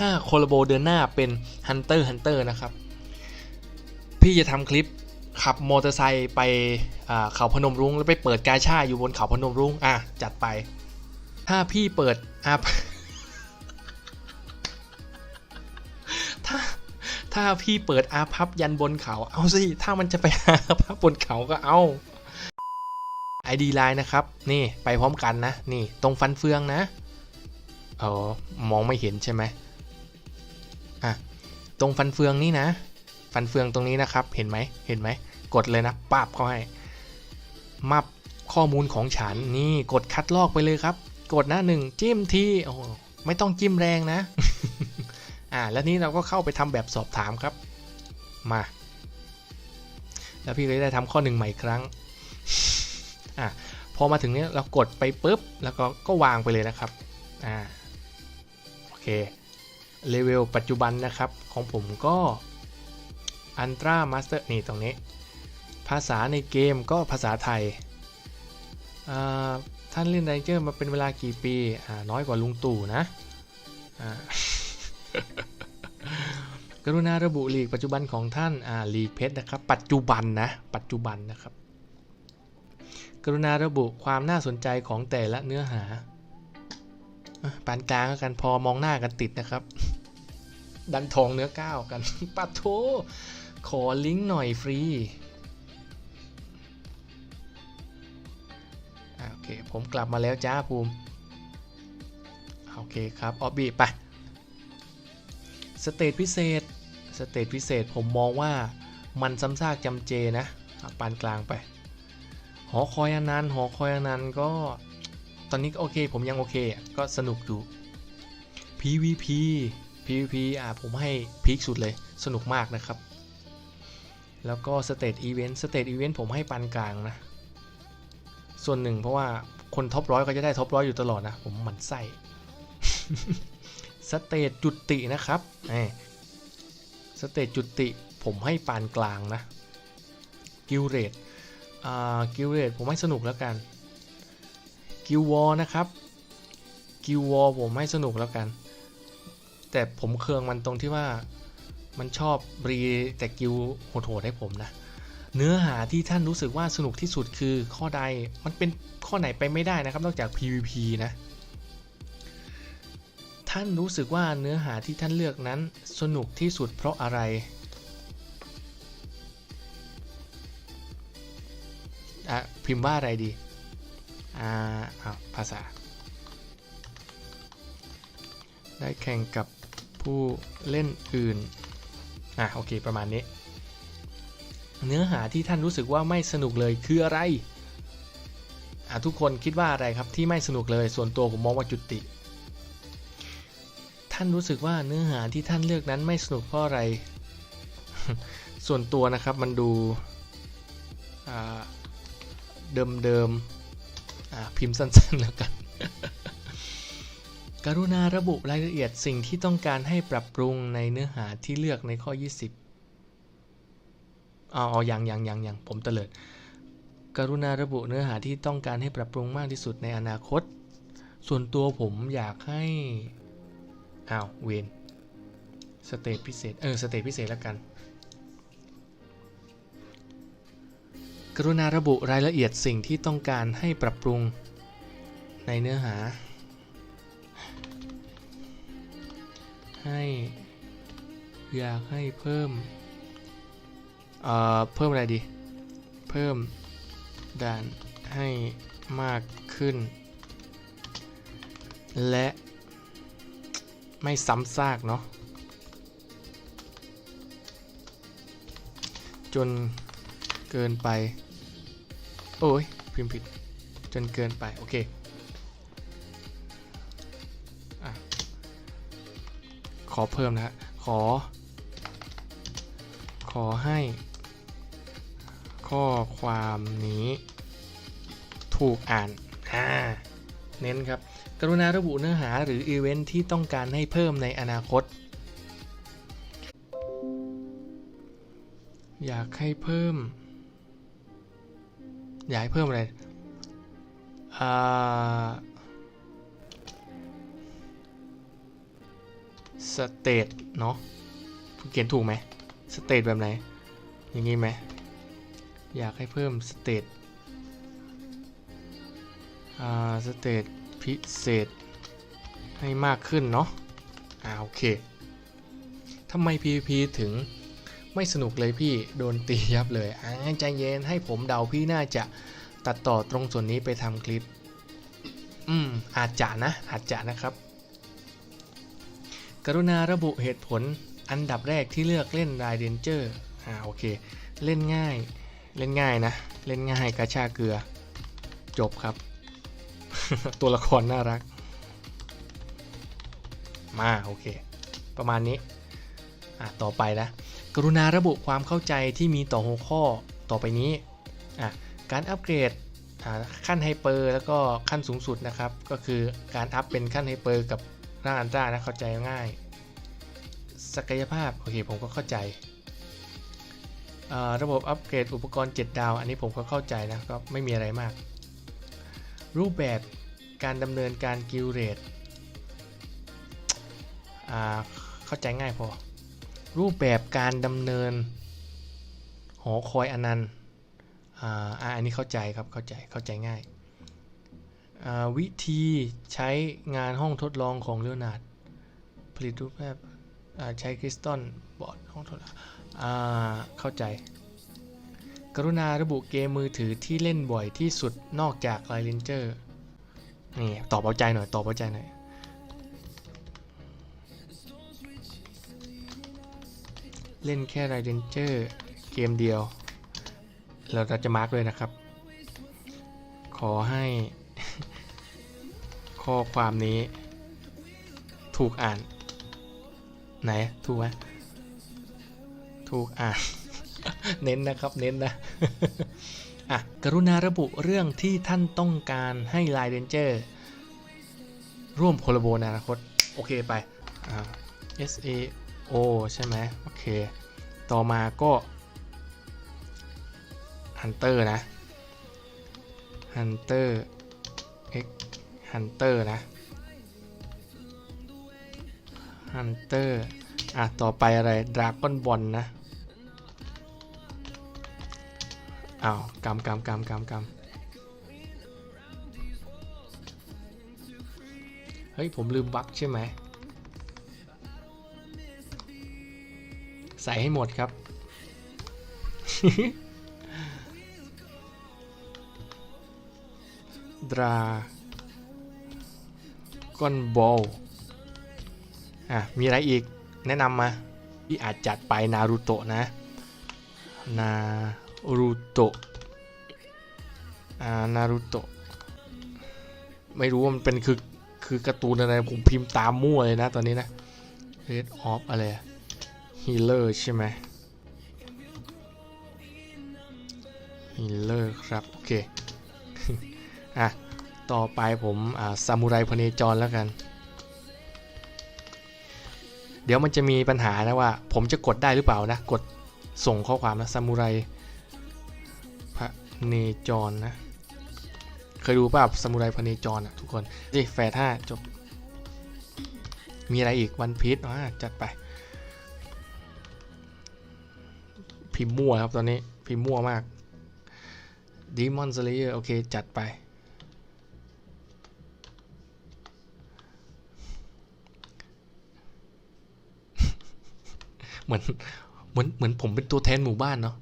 ถ้าโคลาโบเดินหน้าเป็นฮันเตอร์ฮันเตอร์นะครับ พี่จะทำคลิปขับมอเตอร์ไซค์ไปอ่าเขาพนมรุ้งแล้วไปเปิดกาชาอยู่บนเขาพนมรุ้งอะจัดไป ถ้าพี่เปิดอะถ้าถ้าพี่เปิดอาพับยันบนเขา เอาสิ ถ้ามันจะไปอาพับบนเขาก็เอา ID Line นะครับ นี่ไปพร้อมกันนะ นี่ตรงฟันเฟืองนะ เออมองไม่เห็นใช่ไหม อะตรงฟันเฟืองนี่นะ ฟันเฟืองตรงนี้นะครับ เห็นไหมเห็นไหม กดเลยนะปาบเข้าให้มับข้อมูลของฉันนี่กดคัดลอกไปเลยครับ กดนะหนึ่งจิ้มทีโอ้ไม่ต้องจิ้มแรงนะ อ่า แล้วนี้เราก็เข้าไปทำแบบสอบถามครับ มา แล้วพี่ก็ได้ทำข้อหนึ่งใหม่ครั้ง อะพอมาถึงเนี้ยเรากดไปปุ๊บ แล้วก็ก็วางไปเลยนะครับ อ่า โอเค เลเวลปัจจุบันนะครับ ของผมก็อันตรามาสเตอร์นี่ตรงนี้ ภาษาในเกมก็ภาษาไทย ท่านเล่นไดเจอร์มาเป็นเวลากี่ปีอ่าน้อยกว่าลุงตู่นะกรุณาระบุลีกปัจจุบันของท่านลีกเพชรนะครับ ปัจจุบันนะ ปัจจุบันนะครับ กรุณาระบุความน่าสนใจของแต่ละเนื้อหาปานกลางกันพอมองหน้ากันติดนะครับ ดันทองเนื้อก้าวกันปัดโทขอลิงก์หน่อยฟรีโอเค ผมกลับมาแล้วจ้าภูมิ โอเคครับ ออบบี้ไป สเตจพิเศษ สเตจพิเศษผมมองว่ามันซ้ำซากจำเจนะปานกลางไป หอคอยอนันต์หอคอยอนันต์ก็ ตอนนี้ก็โอเค ผมยังโอเค ก็สนุกอยู่ PVP PVP อะผมให้พีคสุดเลยสนุกมากนะครับ แล้วก็สเต e อีเวนต์สเต e อีเวนต์ผมให้ปานกลางนะ ส่วนหนึ่งเพราะว่าคนท็อปร้อยก็จะได้ท็อปร้อยอยู่ตลอดนะ ผมหมั่นไส้สเตจจุตินะครับสเตจจุติผมให้ปานกลางนะกิลเรตอ่ากิลเรตผมให้สนุกแล้วกันกิลวอนะครับกิลวอผมให้สนุกแล้วกัน แต่ผมเคืองมันตรงที่ว่ามันชอบรีแต่กิลโหดๆให้ผมนะ เนื้อหาที่ท่านรู้สึกว่าสนุกที่สุดคือข้อใดมันเป็นข้อไหนไปไม่ได้นะครับ นอกจาก PVP นะ ท่านรู้สึกว่าเนื้อหาที่ท่านเลือกนั้นสนุกที่สุดเพราะอะไรอะพิมพ์ว่าอะไรดีอ่าภาษา ได้แข่งกับ ผู้เล่นอื่น อะโอเคประมาณนี้ เนื้อหาที่ท่านรู้สึกว่าไม่สนุกเลยคืออะไร อะทุกคนคิดว่าอะไรครับที่ไม่สนุกเลยส่วนตัวผมมองว่าจุติ ท่านรู้สึกว่าเนื้อหาที่ท่านเลือกนั้นไม่สนุกเพราะอะไร ส่วนตัวนะครับมันดูเดิมเดิมๆพิมพ์สั้นๆแล้วกัน กรุณาระบุรายละเอียดสิ่งที่ต้องการให้ปรับปรุงในเนื้อหาที่เลือกในข้อ 20อ๋อยังยังยังยังผมเตลิด กรุณาระบุเนื้อหาที่ต้องการให้ปรับปรุงมากที่สุดในอนาคต ส่วนตัวผมอยากให้อ้าวเวนสเตจพิเศษ เออ สเตจพิเศษแล้วกัน กรุณาระบุรายละเอียดสิ่งที่ต้องการให้ปรับปรุงในเนื้อหา ให้ อยากให้เพิ่ม เอ่อ เพิ่มอะไรดี เพิ่มด่านให้มากขึ้น และไม่ซ้ำซากเนาะจนเกินไป โอ้ยพิมพ์ผิด จนเกินไป โอเค ขอเพิ่มนะฮะ ขอ ขอให้ ข้อความนี้ ถูกอ่านอ่าเน้นครับ กรุณาระบุเนื้อหาหรืออีเวนท์ที่ต้องการให้เพิ่มในอนาคต อยากให้เพิ่ม อยากให้เพิ่มอะไร อ่า สเตทเนาะเขียนถูกไหมสเตทแบบไหน อย่างงี้ไหม อยากให้เพิ่มสเตทอ่าสเตทพิเศษ ให้มากขึ้นเนาะอ่าโอเคทำไม PVP ถึงไม่สนุกเลยพี่โดนตียับเลยอ่าใจเย็นให้ผมเดาพี่น่าจะตัดต่อตรงส่วนนี้ไปทำคลิป อืมอาจจะนะอาจจะนะครับ กรุณาระบุเหตุผลอันดับแรกที่เลือกเล่นรายเดนเจอร์อ่าโอเค เล่นง่าย เล่นง่ายนะ เล่นง่ายกระชากเกลือ จบครับ ตัวละครน่ารัก มาโอเค ประมาณนี้ อะต่อไปนะ กรุณาระบุความเข้าใจที่มีต่อหัวข้อต่อไปนี้ อะ การอัปเกรดอ่าขั้นไฮเปอร์แล้วก็ขั้นสูงสุดนะครับ ก็คือการอัพเป็นขั้นไฮเปอร์กับ ร่างอันตรานะเข้าใจง่าย ศักยภาพ โอเค ผมก็เข้าใจ ระบบอัปเกรดอุปกรณ์ 7 ดาว อันนี้ผมก็เข้าใจนะ ก็ไม่มีอะไรมาก รูปแบบการดำเนินการกิลเรดอ่าเข้าใจง่ายพอ รูปแบบการดำเนิน หอคอยอนันต์อ่าอันนี้เข้าใจครับเข้าใจเข้าใจง่าย วิธีใช้งานห้องทดลองของเล o นาร์ดผลิตรูปแบบใช้คริสตัลบอร์ดห้องทดลองอเข้าใจ กรุณาระบุเกมมือถือที่เล่นบ่อยที่สุดนอกจากไลเลนเจอร์นี่ตอบเอาใจหน่อย ตอบเอาใจหน่อย เล่นแค่ไรเดนเจอร์เกมเดียว เราจะมาร์กด้วยนะครับ ขอให้ ข้อความนี้ ถูกอ่าน ไหน ถูกไหมถูกอ่าน เน้นนะครับเน้นนะอะกรุณาระบุเรื่องที่ท่านต้องการให้ไลเดนเจอร์ร่วมโคลโบในอนาคต โอเคไปอ่า S A O ใช่ไหมโอเค ต่อมาก็ Hunter นะ Hunter Hunter นะ Hunter อะ ต่อไปอะไร Dragon Ball นะอ้าวกำกำกำกำกำเฮ้ย ผมลืมบั๊กใช่ไหม ใส่ให้หมดครับ ดรา ก้อนบอลอะ มีอะไรอีกแนะนำมาที่อาจจัดไปนารูโตะนะ นารูโตะอ่านารูโตะไม่รู้ว่ามันเป็นคือคือการ์ตูนอะไร ผมพิมพ์ตามมั่วเลยนะตอนนี้นะ Red of อะไรฮีเลอร์ใช่ไหมฮีเลอร์ครับ โอเค อะ ต่อไปผมซามูไรพเนจรแล้วกัน เดี๋ยวมันจะมีปัญหานะว่า ผมจะกดได้หรือเปล่านะ กดส่งข้อความนะซามูไรพเนจรนะ เคยดูป่ะซามูไรพเนจรอะทุกคนนี่แฟร์ท่าจบ มีอะไรอีกวันพีชอ่จัดไป พิมพ์มั่วครับตอนนี้พิมพ์มั่วมาก Demon Slayer โอเค จัดไป เหมือนเหมือนเหมือนผมเป็นตัวแทนหมู่บ้านเนาะ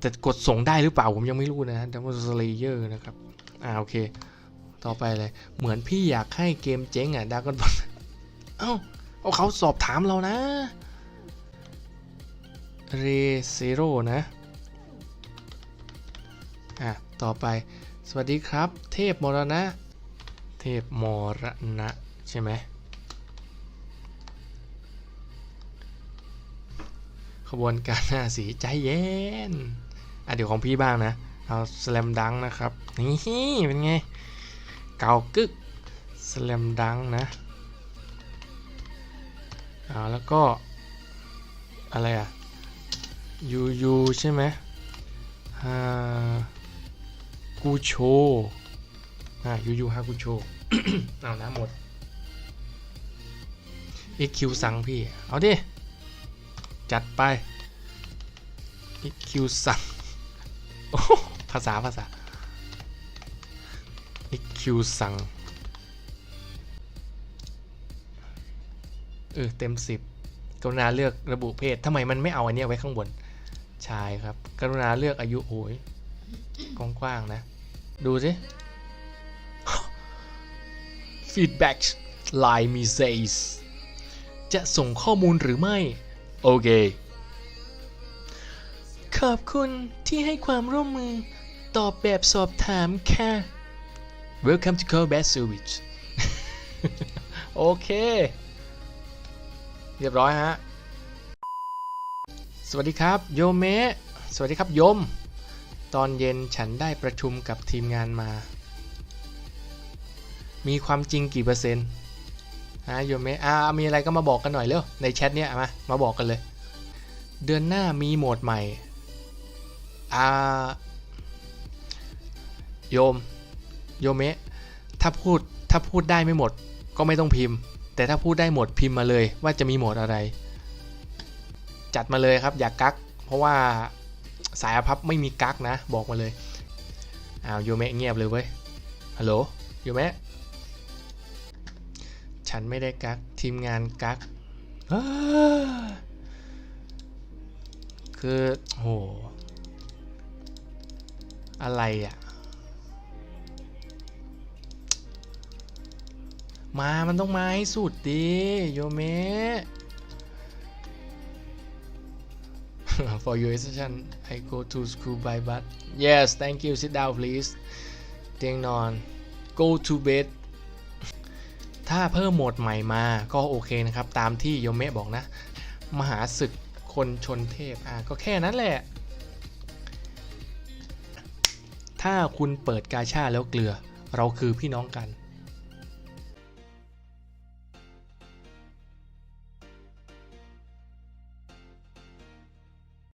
แต่กดส่งได้หรือเปล่าผมยังไม่รู้นะ Demon Slayer นะครับ อ่าโอเค ต่อไปเลย เหมือนพี่อยากให้เกมเจ๊งอะดากอนบอลเอ้าเอาเขาสอบถามเรานะเรเซโรนะ อะ ต่อไป สวัสดีครับ เทพมรณะ เทพมรณะ ใช่ไหม ขบวนการหน้าสีใจเย็นอะเดี๋ยวของพี่บ้างนะเอาสแลมดังนะครับ นี่เป็นไง เก่ากึกสแลมดังนะเอาแล้วก็ อะไรอะยูยูใช่ไหมฮากูโชอ่ายูยูฮากูโชเอาน้ำหมดอีคิวสั่งพี่ เอาดิ จัดไปอีคิวสั่งภาษาภาษาอีคิวสั่งเออเต็มสิบกรุณาเลือกระบุเพศทำไมมันไม่เอาอันนี้ไว้ข้างบน ชายครับ กรุณาเลือกอายุโอ้ยกว้างๆนะ ดูสิ feedback line me says จะส่งข้อมูลหรือไม่ โอเค ขอบคุณที่ให้ความร่วมมือ ตอบแบบสอบถามค่ะ Welcome to call back service โอเค เรียบร้อยฮะ สวัสดีครับ โยเมะ สวัสดีครับ โยม ตอนเย็นฉันได้ประชุมกับทีมงานมา มีความจริงกี่เปอร์เซ็นต์ ฮะโยเมะอ่ามีอะไรก็มาบอกกันหน่อยเร็วในแชทเนี้ยมามาบอกกันเลย เดือนหน้ามีโหมดใหม่อ่าโยมโยเมะถ้าพูดถ้าพูดได้ไม่หมดก็ไม่ต้องพิมพ์ แต่ถ้าพูดได้หมดพิมพ์มาเลย ว่าจะมีโหมดอะไร จัดมาเลยครับอย่ากกัก เพราะว่าสายอพับไม่มีกักนะ บอกมาเลยอ้าวโยเมะเงียบเลยเว้ยฮัลโหลโยเมะ ฉันไม่ได้กัก ทีมงานกักคือโห อะไรอะ มามันต้องมาให้สุดดิโยเมะ For your session I go to school by bus Yes thank you sit down please เตียงนอน Go to bed ถ้าเพิ่มโหมดใหม่มาก็โอเคนะครับ ตามที่โยเมะบอกนะ มหาศึกคนชนเทพอะก็แค่นั้นแหละ ถ้าคุณเปิดกาชาแล้วเกลือ เราคือพี่น้องกัน